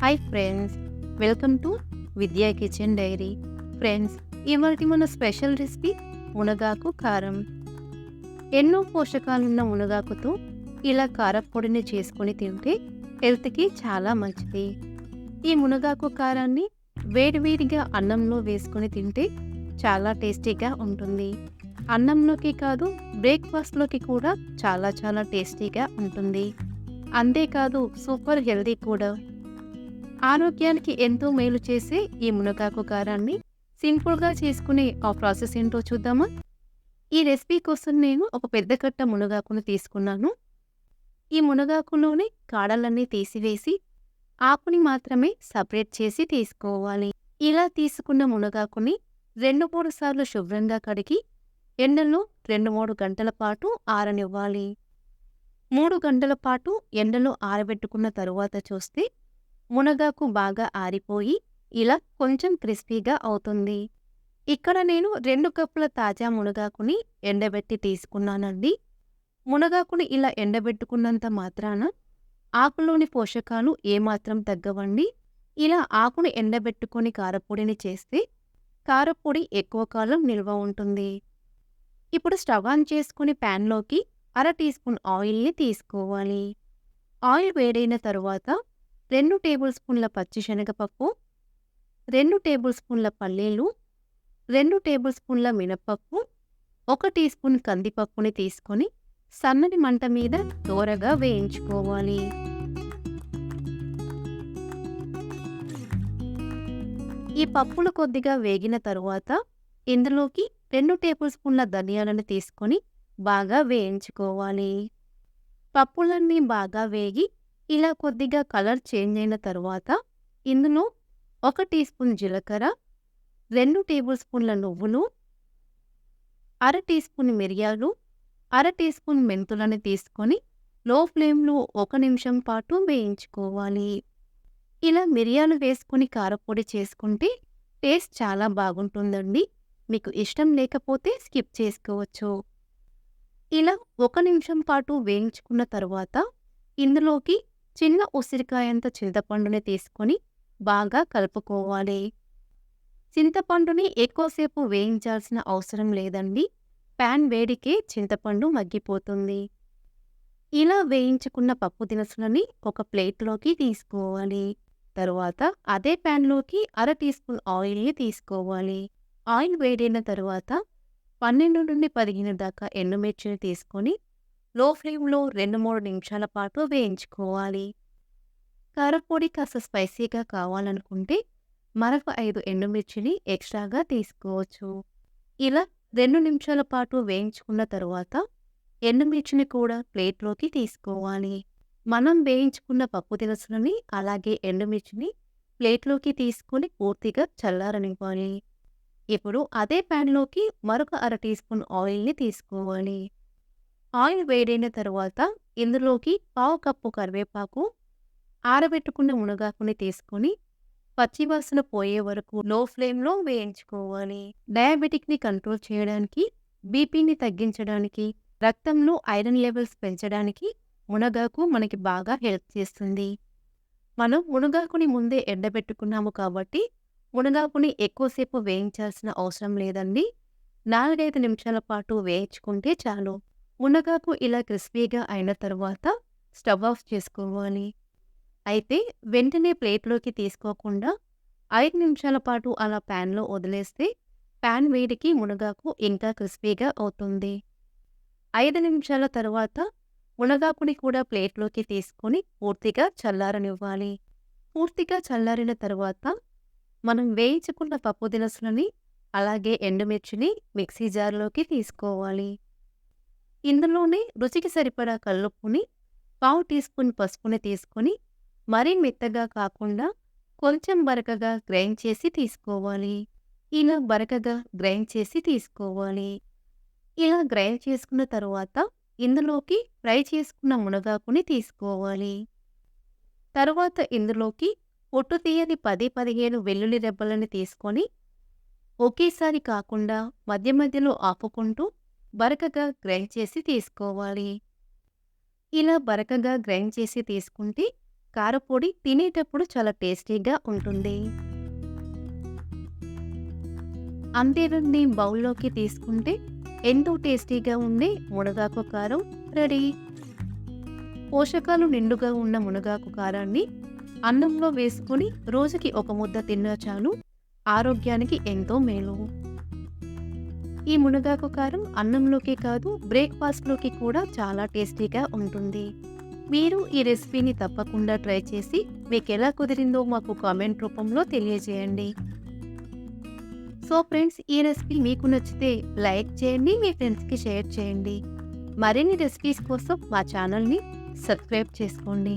Hi friends welcome to Vidya kitchen diary friends ఇవాటి మన special recipe మునగాకు కారం. ఎన్నో పోషకాలున్న మునగాకుతో ఇలా కారపొడిని చేసుకొని తింటే హెల్త్కి చాలా మంచిది. ఈ మునగాకు కారాన్ని వేడివేడిగా అన్నంలో వేసుకొని తింటే చాలా టేస్టీగా ఉంటుంది. అన్నంలోకి కాదు బ్రేక్ఫాస్ట్లోకి కూడా చాలా చాలా టేస్టీగా ఉంటుంది. అంతేకాదు సూపర్ హెల్దీ కూడా. ఆరోగ్యానికి ఎంతో మేలు చేసే ఈ మునగాకు కారాన్ని సింపుల్గా చేసుకునే ఆ ప్రాసెస్ ఏంటో చూద్దామా? ఈ రెసిపీ కోసం నేను ఒక పెద్ద కట్ట మునగాకును తీసుకున్నాను. ఈ మునగాకులోని కాడలన్నీ తీసివేసి ఆకుని మాత్రమే సపరేట్ చేసి తీసుకోవాలి. ఇలా తీసుకున్న మునగాకుని రెండు మూడు సార్లు శుభ్రంగా కడిగి ఎండలో రెండు మూడు గంటల పాటు ఆరనివ్వాలి. మూడు గంటల పాటు ఎండలో ఆరబెట్టుకున్న తరువాత చూస్తే మునగాకు బాగా ఆరిపోయి ఇలా కొంచెం క్రిస్పీగా అవుతుంది. ఇక్కడ నేను రెండు కప్పుల తాజా మునగాకుని ఎండబెట్టి తీసుకున్నానండి. మునగాకుని ఇలా ఎండబెట్టుకున్నంత మాత్రాన ఆకులోని పోషకాలు ఏమాత్రం తగ్గవండి. ఇలా ఆకును ఎండబెట్టుకొని కారపొడిని చేస్తే కారపొడి ఎక్కువ కాలం నిల్వ ఉంటుంది. ఇప్పుడు స్టవ్ ఆన్ చేసుకుని ప్యాన్లోకి అర టీ స్పూన్ ఆయిల్ని తీసుకోవాలి. ఆయిల్ వేడైన తరువాత రెండు టేబుల్ స్పూన్ల పచ్చిశనగపప్పు రెండు టేబుల్ స్పూన్ల పల్లీలు రెండు టేబుల్ స్పూన్ల మినపప్పు ఒక టీ స్పూన్ కందిపప్పుని తీసుకొని సన్నని మంట మీద దోరగా వేయించుకోవాలి. ఈ పప్పులు కొద్దిగా వేగిన తరువాత ఇందులోకి రెండు టేబుల్ స్పూన్ల ధనియాలను తీసుకొని బాగా వేయించుకోవాలి. పప్పులన్నీ బాగా వేగి ఇలా కొద్దిగా కలర్ చేంజ్ అయిన తరువాత ఇందులో ఒక టీ స్పూన్ జీలకర్ర రెండు టేబుల్ స్పూన్ల నువ్వులు అర టీ స్పూన్ మిరియాలు అర టీ స్పూన్ మెంతులను తీసుకొని లో ఫ్లేమ్లో ఒక నిమిషం పాటు వేయించుకోవాలి. ఇలా మిరియాలు వేసుకొని కారపొడి చేసుకుంటే టేస్ట్ చాలా బాగుంటుందండి. మీకు ఇష్టం లేకపోతే స్కిప్ చేసుకోవచ్చు. ఇలా ఒక నిమిషం పాటు వేయించుకున్న తరువాత ఇందులోకి చిన్న ఉసిరికాయంత చింతపండుని తీసుకొని బాగా కలుపుకోవాలి. చింతపండుని ఎక్కువసేపు వేయించాల్సిన అవసరం లేదండి. ప్యాన్ వేడికే చింతపండు మగ్గిపోతుంది. ఇలా వేయించుకున్న పప్పు దినుసులని ఒక ప్లేట్లోకి తీసుకోవాలి. తరువాత అదే ప్యాన్లోకి అర టీ స్పూన్ ఆయిల్ని తీసుకోవాలి. ఆయిల్ వేడైన తరువాత పన్నెండు నుండి పదిహేను దాకా ఎండుమిర్చిని తీసుకొని లో ఫ్లేమ్లో రెండు మూడు నిమిషాల పాటు వేయించుకోవాలి. కారపొడి కాస్త స్పైసీగా కావాలనుకుంటే మరొక ఐదు ఎండుమిర్చిని ఎక్స్ట్రాగా తీసుకోవచ్చు. ఇలా రెండు నిమిషాల పాటు వేయించుకున్న తరువాత ఎండుమిర్చిని కూడా ప్లేట్లోకి తీసుకోవాలి. మనం వేయించుకున్న పప్పు దినుసులని అలాగే ఎండుమిర్చిని ప్లేట్లోకి తీసుకొని పూర్తిగా చల్లారనివ్వాలి. ఇప్పుడు అదే ప్యాన్లోకి మరొక అర టీ స్పూన్ ఆయిల్ని తీసుకోవాలి. ఆయిల్ వేడైన తరువాత ఇందులోకి పావు కప్పు కరివేపాకు ఆరబెట్టుకున్న మునగాకుని తీసుకొని పచ్చివాసన పోయే వరకు లో ఫ్లేమ్లో వేయించుకోవాలి. డయాబెటిక్ని కంట్రోల్ చేయడానికి బీపీని తగ్గించడానికి రక్తంలో ఐరన్ లెవెల్స్ పెంచడానికి మునగాకు మనకి బాగా హెల్ప్ చేస్తుంది. మనం మునగాకుని ముందే ఎండబెట్టుకున్నాము కాబట్టి మునగాకుని ఎక్కువసేపు వేయించాల్సిన అవసరం లేదండి. నాలుగైదు నిమిషాల పాటు వేయించుకుంటే చాలు. మునగాకు ఇలా క్రిస్పీగా అయిన తర్వాత స్టవ్ ఆఫ్ చేసుకోవాలి. అయితే వెంటనే ప్లేట్లోకి తీసుకోకుండా ఐదు నిమిషాల పాటు అలా ప్యాన్లో వదిలేస్తే ప్యాన్ వేడికి మునగాకు ఇంకా క్రిస్పీగా అవుతుంది. ఐదు నిమిషాల తర్వాత మునగాకుని కూడా ప్లేట్లోకి తీసుకొని పూర్తిగా చల్లారనివ్వాలి. పూర్తిగా చల్లారిన తరువాత మనం వేయించుకున్న పప్పు దినుసులని అలాగే ఎండుమిర్చిని మిక్సీ జార్లోకి తీసుకోవాలి. ఇందులోనే రుచికి సరిపడా కల్లుప్పుని పావు టీ స్పూన్ పసుపుని తీసుకొని మరీ మెత్తగా కాకుండా కొంచెం బరకగా గ్రైండ్ చేసి తీసుకోవాలి. ఇలా బరకగా గ్రైండ్ చేసి తీసుకోవాలి. ఇలా గ్రైండ్ చేసుకున్న తరువాత ఇందులోకి ఫ్రై చేసుకున్న మునగాకుని తీసుకోవాలి. తరువాత ఇందులోకి పొట్టు తీయని పది పదిహేను వెల్లుల్లి రెబ్బలని తీసుకొని ఒకేసారి కాకుండా మధ్య మధ్యలో ఆపుకుంటూ బరకగా గ్రైండ్ చేసి తీసుకోవాలి. ఇలా బరకగా గ్రైండ్ చేసి తీసుకుంటే కారపొడి తినేటప్పుడు చాలా టేస్టీగా ఉంటుంది. అంతేనండి బౌల్లోకి తీసుకుంటే ఎంతో టేస్టీగా ఉండే మునగాకు కారం రెడీ. పోషకాలు నిండుగా ఉన్న మునగాకు కారాన్ని అన్నంలో వేసుకొని రోజుకి ఒక ముద్ద తిన్నా చాలు ఆరోగ్యానికి ఎంతో మేలు. ఈ మునగాకు కారం అన్నంలోకి కాదు బ్రేక్ఫాస్ట్లోకి కూడా చాలా టేస్టీగా ఉంటుంది. మీరు ఈ రెసిపీని తప్పకుండా ట్రై చేసి మీకు ఎలా కుదిరిందో మాకు కామెంట్ రూపంలో తెలియజేయండి. సో ఫ్రెండ్స్ ఈ రెసిపీ మీకు నచ్చితే లైక్ చేయండి మీ ఫ్రెండ్స్కి షేర్ చేయండి. మరిన్ని రెసిపీస్ కోసం మా ఛానల్ని సబ్స్క్రైబ్ చేసుకోండి.